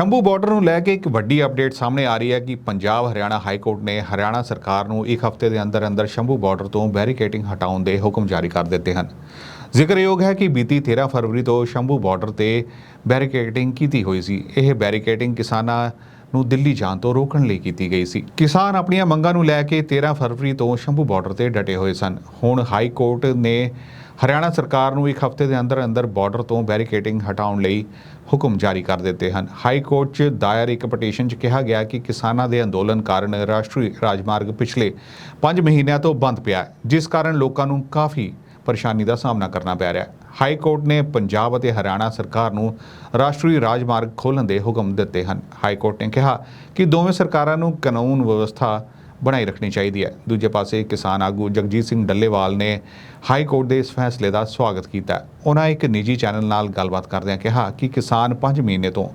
Shambhu border ਨੂੰ ਲੈ ਕੇ ਇੱਕ ਵੱਡੀ ਅਪਡੇਟ ਸਾਹਮਣੇ ਆ ਰਹੀ ਹੈ ਕਿ ਪੰਜਾਬ ਹਰਿਆਣਾ ਹਾਈ ਕੋਰਟ ਨੇ ਹਰਿਆਣਾ ਸਰਕਾਰ ਨੂੰ ਇੱਕ ਹਫ਼ਤੇ ਦੇ ਅੰਦਰ ਅੰਦਰ ਸ਼ੰਭੂ ਬਾਰਡਰ ਤੋਂ ਬੈਰੀਕੇਟਿੰਗ ਹਟਾਉਣ ਦੇ ਹੁਕਮ ਜਾਰੀ ਕਰ ਦਿੱਤੇ ਹਨ ਜ਼ਿਕਰਯੋਗ ਹੈ ਕਿ ਬੀਤੀ 13 ਫਰਵਰੀ ਤੋਂ ਸ਼ੰਭੂ ਬਾਰਡਰ ਤੇ ਬੈਰੀਕੇਟਿੰਗ ਕੀਤੀ ਹੋਈ ਸੀ ਇਹ ਬੈਰੀਕੇਟਿੰਗ ਕਿਸਾਨਾਂ ਨੂੰ ਦਿੱਲੀ ਜਾਣ ਤੋਂ ਰੋਕਣ ਲਈ ਕੀਤੀ ਗਈ ਸੀ ਕਿਸਾਨ ਆਪਣੀਆਂ ਮੰਗਾਂ ਨੂੰ ਲੈ ਕੇ 13 ਫਰਵਰੀ ਤੋਂ ਸ਼ੰਭੂ ਬਾਰਡਰ ਤੇ ਡਟੇ ਹੋਏ ਸਨ ਹੁਣ ਹਾਈ ਕੋਰਟ ਨੇ ਹਰਿਆਣਾ ਸਰਕਾਰ ਨੂੰ ਇੱਕ ਹਫ਼ਤੇ ਦੇ ਅੰਦਰ ਅੰਦਰ ਬਾਰਡਰ ਤੋਂ ਬੈਰੀਕੇਡਿੰਗ ਹਟਾਉਣ ਲਈ ਹੁਕਮ ਜਾਰੀ ਕਰ ਦਿੱਤੇ ਹਨ ਹਾਈ ਕੋਰਟ 'ਚ ਦਾਇਰ ਇੱਕ ਪਟੀਸ਼ਨ 'ਚ ਕਿਹਾ ਗਿਆ ਕਿ ਕਿਸਾਨਾਂ ਦੇ ਅੰਦੋਲਨ ਕਾਰਨ ਰਾਸ਼ਟਰੀ ਰਾਜਮਾਰਗ ਪਿਛਲੇ 5 ਮਹੀਨਿਆਂ ਤੋਂ ਬੰਦ ਪਿਆ ਜਿਸ ਕਾਰਨ ਲੋਕਾਂ ਨੂੰ ਕਾਫੀ ਪਰੇਸ਼ਾਨੀ ਦਾ ਸਾਹਮਣਾ ਕਰਨਾ ਪੈ ਰਿਹਾ ਹੈ ਹਾਈ ਕੋਰਟ ਨੇ ਪੰਜਾਬ ਅਤੇ ਹਰਿਆਣਾ ਸਰਕਾਰ ਨੂੰ ਰਾਸ਼ਟਰੀ ਰਾਜਮਾਰਗ ਖੋਲਣ ਦੇ ਹੁਕਮ ਦਿੱਤੇ ਹਨ ਹਾਈ ਕੋਰਟ ਨੇ ਕਿਹਾ ਕਿ ਦੋਵੇਂ ਸਰਕਾਰਾਂ ਨੂੰ ਕਾਨੂੰਨ ਵਿਵਸਥਾ ਬਣਾਈ ਰੱਖਣੀ ਚਾਹੀਦੀ ਹੈ ਦੂਜੇ ਪਾਸੇ ਕਿਸਾਨ ਆਗੂ ਜਗਜੀਤ ਸਿੰਘ ਡੱਲੇਵਾਲ ਨੇ ਹਾਈ ਕੋਰਟ ਦੇ ਇਸ ਫੈਸਲੇ ਦਾ ਸਵਾਗਤ ਕੀਤਾ ਉਹਨਾਂ ਇੱਕ ਨਿੱਜੀ ਚੈਨਲ ਨਾਲ ਗੱਲਬਾਤ ਕਰਦਿਆਂ ਕਿਹਾ ਕਿ ਕਿਸਾਨ 5 ਮਹੀਨੇ ਤੋਂ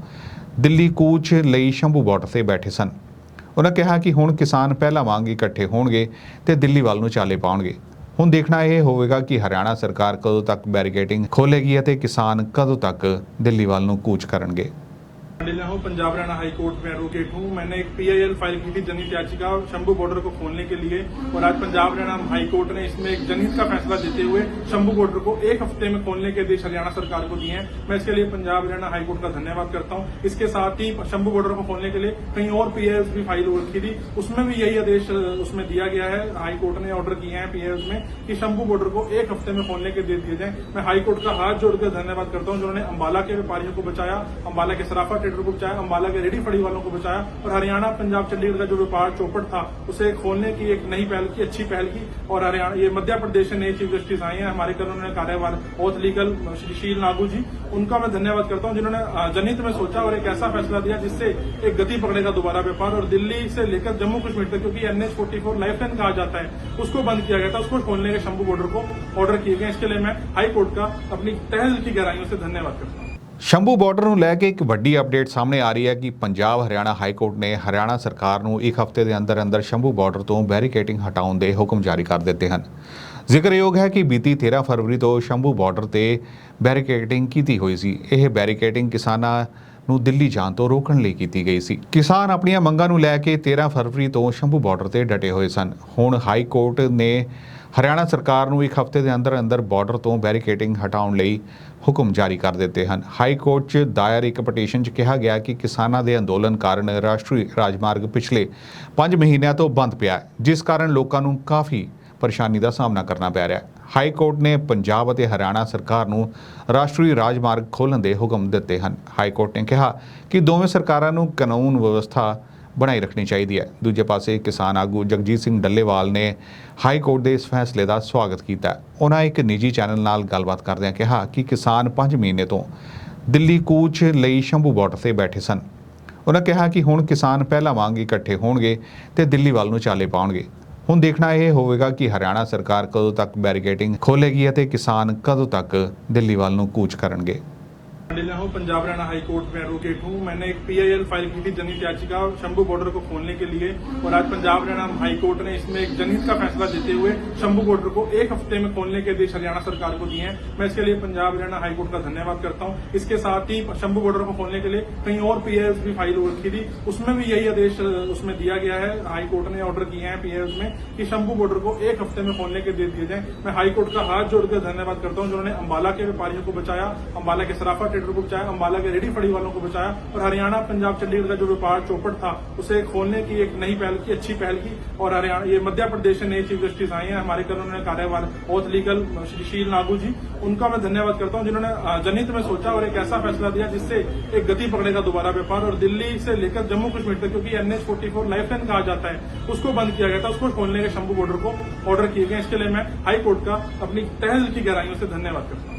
ਦਿੱਲੀ ਕੂਚ ਲਈ ਸ਼ੰਭੂ ਬਾਰਡਰ ਤੇ ਬੈਠੇ ਸਨ ਉਹਨਾਂ ਕਿਹਾ ਕਿ ਹੁਣ ਕਿਸਾਨ ਪਹਿਲਾਂ ਵਾਂਗ ਇਕੱਠੇ ਹੋਣਗੇ ਤੇ ਦਿੱਲੀ ਵੱਲ ਨੂੰ ਚਾਲੇ ਪਾਉਣਗੇ ਹੁਣ ਦੇਖਣਾ ਇਹ ਹੋਵੇਗਾ ਕਿ ਹਰਿਆਣਾ ਸਰਕਾਰ ਕਦੋਂ ਤੱਕ ਬੈਰੀਕੇਡਿੰਗ ਖੋਲੇਗੀ ਅਤੇ ਕਿਸਾਨ ਕਦੋਂ ਤੱਕ ਦਿੱਲੀ ਵੱਲ ਨੂੰ ਕੂਚ ਕਰਨਗੇ मंडिला हूँ पंजाब हरियाणा हाई कोर्ट में एडवोकेट हूँ मैंने एक पीआईएल फाइल की थी जनहित याचिका शंभू बॉर्डर को खोलने के लिए और आज पंजाब हरियाणा हाई कोर्ट ने इसमें एक जनहित का फैसला देते हुए शंभू बॉर्डर को एक हफ्ते में खोलने के आदेश हरियाणा सरकार को दिए हैं मैं इसके लिए पंजाब हरियाणा हाईकोर्ट का धन्यवाद करता हूँ इसके साथ ही शंभू बॉर्डर को खोलने के लिए कहीं और पीआईएल भी फाइल हो रखी थी उसमें भी यही आदेश उसमें दिया गया है हाईकोर्ट ने ऑर्डर किए हैं पीआईएल में कि शंभू बॉर्डर को एक हफ्ते में खोलने के दे दिए जाए मैं हाईकोर्ट का हाथ जोड़कर धन्यवाद करता हूँ जिन्होंने अम्बाला के व्यापारियों को बचाया अम्बाला के सराफा ट्रेडर को बचाया अम्बाला के रेडी फड़ी वालों को बचाया और हरियाणा पंजाब चंडीगढ़ का जो व्यापार चौपट था उसे खोलने की एक नई पहल की अच्छी पहल की और हरियाणा ये मध्य प्रदेश से नए चीफ जस्टिस आए हैं हमारे कल उन्होंने कार्यवाल औत लीगल श्री शील नागू जी उनका मैं धन्यवाद करता हूं जिन्होंने जनहित में सोचा और एक ऐसा फैसला दिया जिससे एक गति पकड़ेगा दोबारा व्यापार और दिल्ली से लेकर जम्मू कश्मीर तक क्योंकि NH forty four life line कहा जाता है उसको बंद किया गया था उसको खोलने के शंभू बॉर्डर को ऑर्डर किए गए इसके लिए मैं हाईकोर्ट का अपनी तहज की गहराइयों से धन्यवाद करता हूँ ਸ਼ੰਭੂ ਬਾਰਡਰ ਨੂੰ ਲੈ ਕੇ ਇੱਕ ਵੱਡੀ ਅਪਡੇਟ ਸਾਹਮਣੇ ਆ ਰਹੀ ਹੈ ਕਿ ਪੰਜਾਬ ਹਰਿਆਣਾ ਹਾਈ ਕੋਰਟ ਨੇ ਹਰਿਆਣਾ ਸਰਕਾਰ ਨੂੰ ਇੱਕ ਹਫ਼ਤੇ ਦੇ ਅੰਦਰ ਅੰਦਰ ਸ਼ੰਭੂ ਬਾਰਡਰ ਤੋਂ ਬੈਰੀਕੇਟਿੰਗ ਹਟਾਉਣ ਦੇ ਹੁਕਮ ਜਾਰੀ ਕਰ ਦਿੱਤੇ ਹਨ ਜ਼ਿਕਰਯੋਗ ਹੈ ਕਿ ਬੀਤੀ 13 ਫਰਵਰੀ ਤੋਂ ਸ਼ੰਭੂ ਬਾਰਡਰ ਤੇ ਬੈਰੀਕੇਟਿੰਗ ਕੀਤੀ ਹੋਈ ਸੀ ਇਹ ਬੈਰੀਕੇਟਿੰਗ ਕਿਸਾਨਾਂ ਨੂੰ ਦਿੱਲੀ ਜਾਣ ਤੋਂ ਰੋਕਣ ਲਈ ਕੀਤੀ ਗਈ ਸੀ ਕਿਸਾਨ ਆਪਣੀਆਂ ਮੰਗਾਂ ਨੂੰ ਲੈ ਕੇ 13 ਫਰਵਰੀ ਤੋਂ ਸ਼ੰਭੂ ਬਾਰਡਰ ਤੇ ਡਟੇ ਹੋਏ ਸਨ ਹੁਣ ਹਾਈ ਕੋਰਟ ਨੇ ਹਰਿਆਣਾ ਸਰਕਾਰ ਨੂੰ ਇੱਕ ਹਫ਼ਤੇ ਦੇ ਅੰਦਰ ਅੰਦਰ ਬਾਰਡਰ ਤੋਂ ਬੈਰੀਕੇਡਿੰਗ ਹਟਾਉਣ ਲਈ ਹੁਕਮ ਜਾਰੀ ਕਰ ਦਿੱਤੇ ਹਨ ਹਾਈ ਕੋਰਟ 'ਚ ਦਾਇਰ ਇੱਕ ਪਟੀਸ਼ਨ 'ਚ ਕਿਹਾ ਗਿਆ ਕਿ ਕਿਸਾਨਾਂ ਦੇ ਅੰਦੋਲਨ ਕਾਰਨ ਰਾਸ਼ਟਰੀ ਰਾਜਮਾਰਗ ਪਿਛਲੇ 5 ਮਹੀਨਿਆਂ ਤੋਂ ਬੰਦ ਪਿਆ ਜਿਸ ਕਾਰਨ ਲੋਕਾਂ ਨੂੰ ਕਾਫੀ ਪਰੇਸ਼ਾਨੀ ਦਾ ਸਾਹਮਣਾ ਕਰਨਾ ਪੈ ਰਿਹਾ ਹੈ ਹਾਈ ਕੋਰਟ ਨੇ ਪੰਜਾਬ ਅਤੇ ਹਰਿਆਣਾ ਸਰਕਾਰ ਨੂੰ ਰਾਸ਼ਟਰੀ ਰਾਜਮਾਰਗ ਖੋਲਣ ਦੇ ਹੁਕਮ ਦਿੱਤੇ ਹਨ ਹਾਈ ਕੋਰਟ ਨੇ ਕਿਹਾ ਕਿ ਦੋਵੇਂ ਸਰਕਾਰਾਂ ਨੂੰ ਕਾਨੂੰਨ ਵਿਵਸਥਾ ਬਣਾਈ ਰੱਖਣੀ ਚਾਹੀਦੀ ਹੈ ਦੂਜੇ ਪਾਸੇ ਕਿਸਾਨ ਆਗੂ ਜਗਜੀਤ ਸਿੰਘ ਡੱਲੇਵਾਲ ਨੇ ਹਾਈ ਕੋਰਟ ਦੇ ਇਸ ਫੈਸਲੇ ਦਾ ਸਵਾਗਤ ਕੀਤਾ ਉਹਨਾਂ ਇੱਕ ਨਿੱਜੀ ਚੈਨਲ ਨਾਲ ਗੱਲਬਾਤ ਕਰਦਿਆਂ ਕਿਹਾ ਕਿ ਕਿਸਾਨ 5 ਮਹੀਨੇ ਤੋਂ ਦਿੱਲੀ ਕੂਚ ਲਈ ਸ਼ੰਭੂ ਬਾਰਡਰ ਤੇ ਬੈਠੇ ਸਨ ਉਹਨਾਂ ਕਿਹਾ ਕਿ ਹੁਣ ਕਿਸਾਨ ਪਹਿਲਾਂ ਵਾਂਗ ਇਕੱਠੇ ਹੋਣਗੇ ਤੇ ਦਿੱਲੀ ਵੱਲ ਨੂੰ ਚਾਲੇ ਪਾਉਣਗੇ ਹੁਣ ਦੇਖਣਾ ਇਹ ਹੋਵੇਗਾ ਕਿ ਹਰਿਆਣਾ ਸਰਕਾਰ ਕਦੋਂ ਤੱਕ ਬੈਰੀਕੇਟਿੰਗ ਖੋਲੇਗੀ ਅਤੇ ਕਿਸਾਨ ਕਦੋਂ ਤੱਕ ਦਿੱਲੀ ਵੱਲ ਨੂੰ ਕੂਚ ਕਰਨਗੇ मंडिला हूँ पंजाब हरियाणा हाई कोर्ट में एडवोकेट हूँ मैंने एक पीआईएल फाइल की थी जनहित याचिका शंभू बॉर्डर को खोलने के लिए और आज पंजाब हरियाणा हाई कोर्ट ने इसमें एक जनहित का फैसला देते हुए शंभू बॉर्डर को एक हफ्ते में खोलने के आदेश हरियाणा सरकार को दिए हैं मैं इसके लिए पंजाब हरियाणा हाईकोर्ट का धन्यवाद करता हूँ इसके साथ ही शंभू बॉर्डर को खोलने के लिए कहीं और पीआईएल भी फाइल हो रखी थी उसमें भी यही आदेश उसमें दिया गया है हाईकोर्ट ने ऑर्डर किए हैं पीआईएल में कि शंभू बॉर्डर को एक हफ्ते में खोलने के दे दिए जाए मैं हाईकोर्ट का हाथ जोड़कर धन्यवाद करता हूँ जिन्होंने अम्बाला के व्यापारियों को बचाया अम्बाला के सराफा ट्रेडर को बचाया अम्बाला के रेडी फड़ी वालों को बचाया और हरियाणा पंजाब चंडीगढ़ का जो व्यापार चौपट था उसे खोलने की एक नई पहल की अच्छी पहल की और हरियाणा ये मध्य प्रदेश से नए चीफ जस्टिस आए हैं हमारे कल उन्होंने कार्यभार बहुत लीगल श्री शील नागू जी उनका मैं धन्यवाद करता हूँ जिन्होंने जनहित में सोचा और एक ऐसा फैसला दिया जिससे एक गति पकड़ेगा दोबारा व्यापार और दिल्ली से लेकर जम्मू कश्मीर तक क्योंकि NH forty four life line कहा जाता है उसको बंद किया गया था उसको खोलने के शंभू बॉर्डर को ऑर्डर किए गए इसके लिए मैं हाईकोर्ट का अपनी तहज की गहराइयों से धन्यवाद करता हूँ